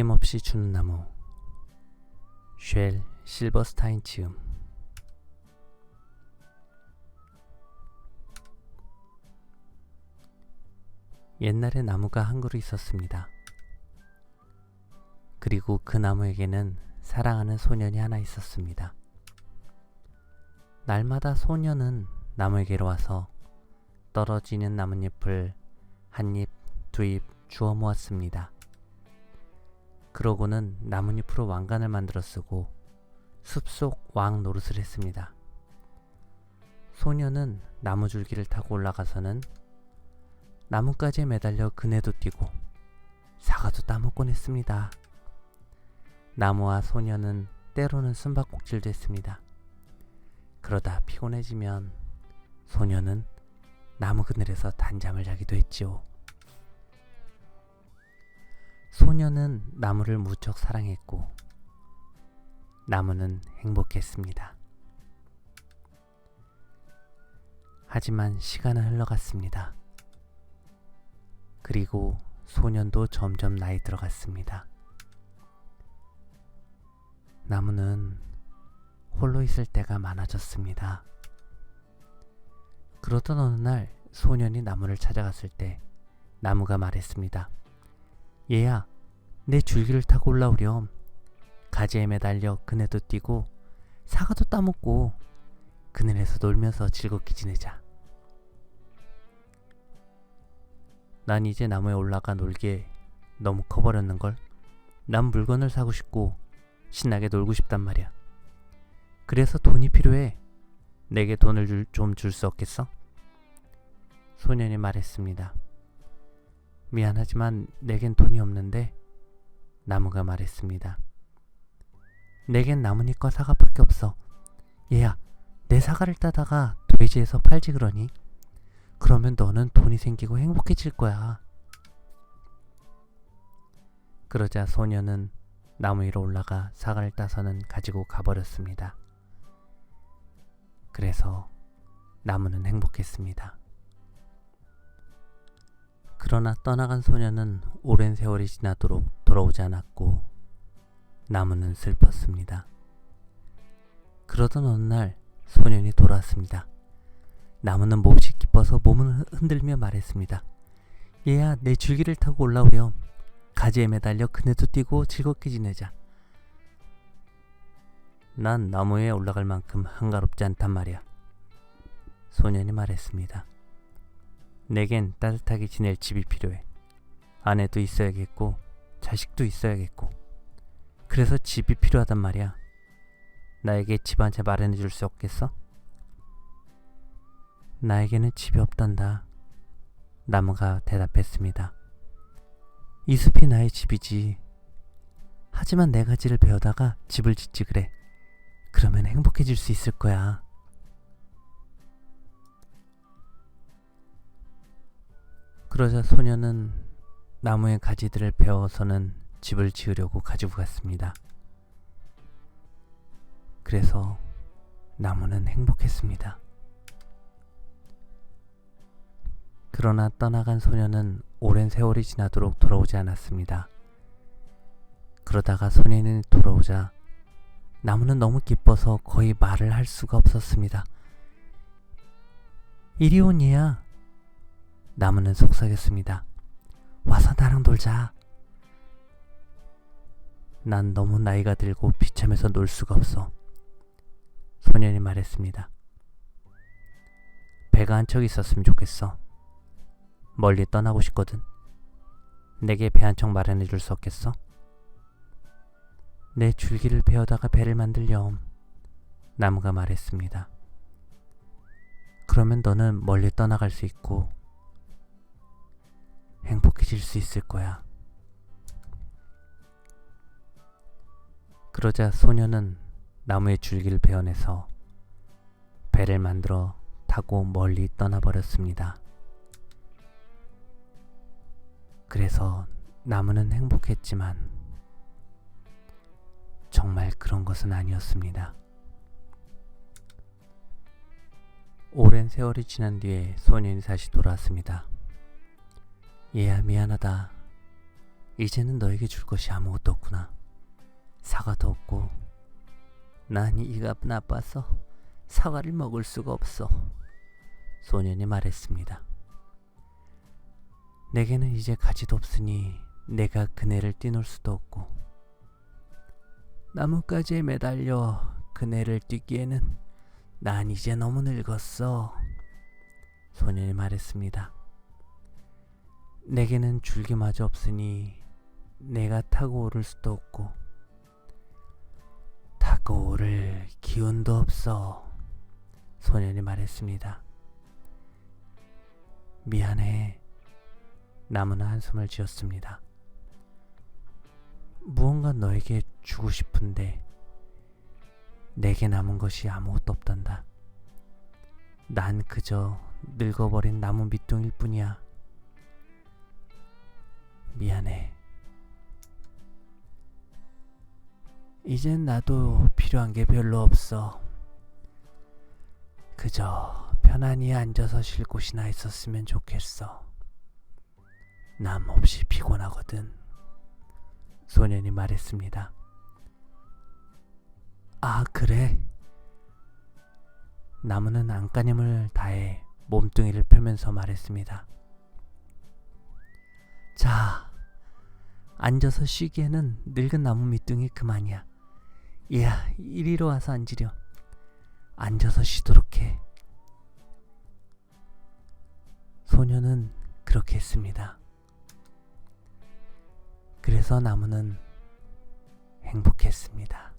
아낌없이 주는 나무 쉘 실버스타인 지음 옛날에 나무가 한 그루 있었습니다. 그리고 그 나무에게는 사랑하는 소년이 하나 있었습니다. 날마다 소년은 나무에게로 와서 떨어지는 나뭇잎을 한 입, 두 입 주워 모았습니다. 그러고는 나뭇잎으로 왕관을 만들어 쓰고 숲속 왕 노릇을 했습니다. 소녀는 나무 줄기를 타고 올라가서는 나뭇가지에 매달려 그네도 뛰고 사과도 따먹곤 했습니다. 나무와 소녀는 때로는 숨바꼭질도 했습니다. 그러다 피곤해지면 소녀는 나무 그늘에서 단잠을 자기도 했지요. 소녀는 나무를 무척 사랑했고 나무는 행복했습니다. 하지만 시간은 흘러갔습니다. 그리고 소년도 점점 나이 들어갔습니다. 나무는 홀로 있을 때가 많아졌습니다. 그러던 어느 날 소년이 나무를 찾아갔을 때 나무가 말했습니다. 얘야, 내 줄기를 타고 올라오렴. 가지에 매달려 그네도 뛰고 사과도 따먹고 그늘에서 놀면서 즐겁게 지내자. 난 이제 나무에 올라가 놀기에 너무 커버렸는걸. 난 물건을 사고 싶고 신나게 놀고 싶단 말이야. 그래서 돈이 필요해. 내게 돈을 좀 줄 수 없겠어? 소년이 말했습니다. 미안하지만 내겐 돈이 없는데 나무가 말했습니다. 내겐 나뭇잎과 사과밖에 없어. 얘야, 내 사과를 따다가 돼지에서 팔지 그러니? 그러면 너는 돈이 생기고 행복해질 거야. 그러자 소녀는 나무 위로 올라가 사과를 따서는 가지고 가버렸습니다. 그래서 나무는 행복했습니다. 그러나 떠나간 소녀는 오랜 세월이 지나도록 돌아오지 않았고 나무는 슬펐습니다. 그러던 어느 날 소년이 돌아왔습니다. 나무는 몹시 기뻐서 몸을 흔들며 말했습니다. 얘야 내 줄기를 타고 올라오렴. 가지에 매달려 그네도 뛰고 즐겁게 지내자. 난 나무에 올라갈 만큼 한가롭지 않단 말이야. 소년이 말했습니다. 내겐 따뜻하게 지낼 집이 필요해. 아내도 있어야겠고, 자식도 있어야겠고. 그래서 집이 필요하단 말이야. 나에게 집 한 채 마련해 줄 수 없겠어? 나에게는 집이 없단다. 나무가 대답했습니다. 이 숲이 나의 집이지. 하지만 네 가지를 배우다가 집을 짓지 그래. 그러면 행복해질 수 있을 거야. 그러자 소녀는 나무의 가지들을 베어서는 집을 지으려고 가지고 갔습니다. 그래서 나무는 행복했습니다. 그러나 떠나간 소녀는 오랜 세월이 지나도록 돌아오지 않았습니다. 그러다가 소년이 돌아오자 나무는 너무 기뻐서 거의 말을 할 수가 없었습니다. 이리 온 얘야. 나무는 속삭였습니다. 와서 나랑 놀자. 난 너무 나이가 들고 비참해서 놀 수가 없어. 소년이 말했습니다. 배가 한 척 있었으면 좋겠어. 멀리 떠나고 싶거든. 내게 배 한 척 마련해 줄 수 없겠어? 내 줄기를 베어다가 배를 만들렴. 나무가 말했습니다. 그러면 너는 멀리 떠나갈 수 있고 행복해질 수 있을 거야. 그러자 소녀는 나무의 줄기를 베어내서 배를 만들어 타고 멀리 떠나버렸습니다. 그래서 나무는 행복했지만 정말 그런 것은 아니었습니다. 오랜 세월이 지난 뒤에 소년이 다시 돌아왔습니다. 얘야 미안하다. 이제는 너에게 줄 것이 아무것도 없구나. 사과도 없고 난 이가 나빠서 사과를 먹을 수가 없어. 소년이 말했습니다. 내게는 이제 가지도 없으니 내가 그네를 뛰놀 수도 없고 나뭇가지에 매달려 그네를 뛰기에는 난 이제 너무 늙었어. 소년이 말했습니다. 내게는 줄기마저 없으니 내가 타고 오를 수도 없고 타고 오를 기운도 없어. 소년이 말했습니다. 미안해. 나무는 한숨을 지었습니다. 무언가 너에게 주고 싶은데 내게 남은 것이 아무것도 없단다. 난 그저 늙어버린 나무 밑둥일 뿐이야. 미안해. 이젠 나도 필요한 게 별로 없어. 그저 편안히 앉아서 쉴 곳이나 있었으면 좋겠어. 남 없이 피곤하거든. 소년이 말했습니다. 아, 그래? 나무는 안간힘을 다해 몸뚱이를 펴면서 말했습니다. 자, 앉아서 쉬기에는 늙은 나무 밑둥이 그만이야. 이야, 이리로 와서 앉으렴. 앉아서 쉬도록 해. 소녀는 그렇게 했습니다. 그래서 나무는 행복했습니다.